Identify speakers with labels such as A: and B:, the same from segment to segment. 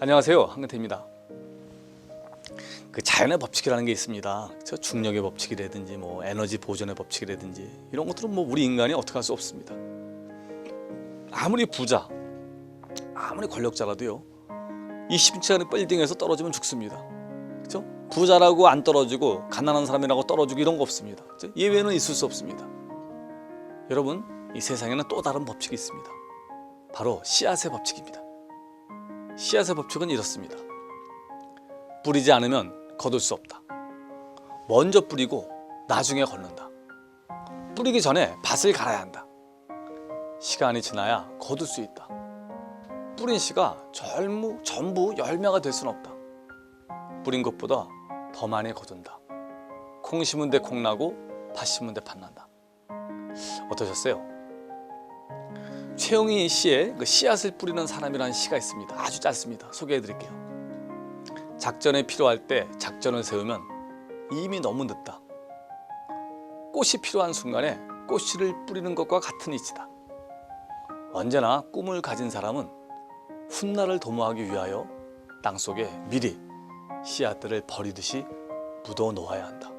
A: 안녕하세요 한근태입니다. 그 자연의 법칙이라는 게 있습니다. 저 중력의 법칙이라든지 뭐 에너지 보존의 법칙이라든지 이런 것들은 뭐 우리 인간이 어떻게 할 수 없습니다. 아무리 부자, 아무리 권력자라도요. 이 쉽지 않은 빌딩에서 떨어지면 죽습니다. 그렇죠? 부자라고 안 떨어지고 가난한 사람이라고 떨어지고 이런 거 없습니다. 그렇죠? 예외는 있을 수 없습니다. 여러분 이 세상에는 또 다른 법칙이 있습니다. 바로 씨앗의 법칙입니다. 씨앗의 법칙은 이렇습니다. 뿌리지 않으면 거둘 수 없다. 먼저 뿌리고 나중에 걷는다. 뿌리기 전에 밭을 갈아야 한다. 시간이 지나야 거둘 수 있다. 뿌린 씨가 절무, 전부 열매가 될 수는 없다. 뿌린 것보다 더 많이 거둔다. 콩 심은 데 콩 나고 팥 심은 데팥 난다. 어떠셨어요? 최영희 씨의 그 씨앗을 뿌리는 사람이라는 시가 있습니다. 아주 짧습니다. 소개해 드릴게요. 작전에 필요할 때 작전을 세우면 이미 너무 늦다. 꽃이 필요한 순간에 꽃씨를 뿌리는 것과 같은 이치다. 언제나 꿈을 가진 사람은 훗날을 도모하기 위하여 땅 속에 미리 씨앗들을 버리듯이 묻어 놓아야 한다.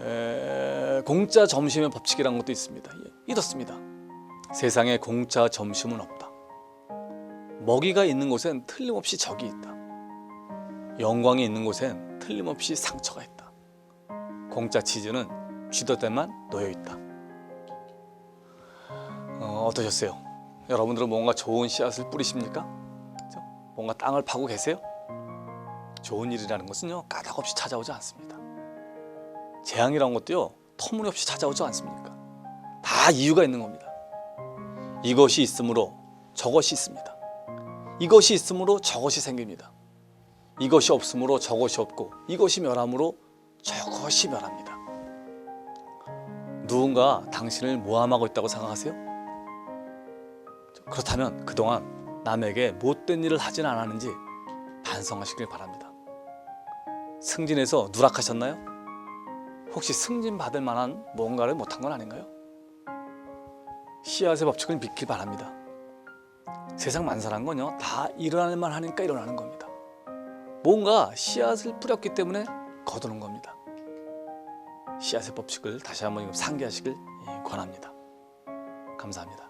A: 에, 공짜 점심의 법칙이라는 것도 있습니다. 예, 이렇습니다. 세상에 공짜 점심은 없다. 먹이가 있는 곳엔 틀림없이 적이 있다. 영광이 있는 곳엔 틀림없이 상처가 있다. 공짜 치즈는 쥐더대만 놓여 있다. 어, 어떠셨어요? 여러분들은 뭔가 좋은 씨앗을 뿌리십니까? 뭔가 땅을 파고 계세요? 좋은 일이라는 것은요 까닭없이 찾아오지 않습니다. 재앙이라는 것도요 터무니없이 찾아오지 않습니까? 다 이유가 있는 겁니다. 이것이 있으므로 저것이 있습니다. 이것이 있으므로 저것이 생깁니다. 이것이 없으므로 저것이 없고 이것이 멸함으로 저것이 멸합니다. 누군가 당신을 모함하고 있다고 생각하세요? 그렇다면 그동안 남에게 못된 일을 하진 않았는지 반성하시길 바랍니다. 승진해서 누락하셨나요? 혹시 승진 받을 만한 뭔가를 못한 건 아닌가요? 씨앗의 법칙을 믿길 바랍니다. 세상 만사란 건요 다 일어날 만하니까 일어나는 겁니다. 뭔가 씨앗을 뿌렸기 때문에 거두는 겁니다. 씨앗의 법칙을 다시 한번 상기하시길 예, 권합니다. 감사합니다.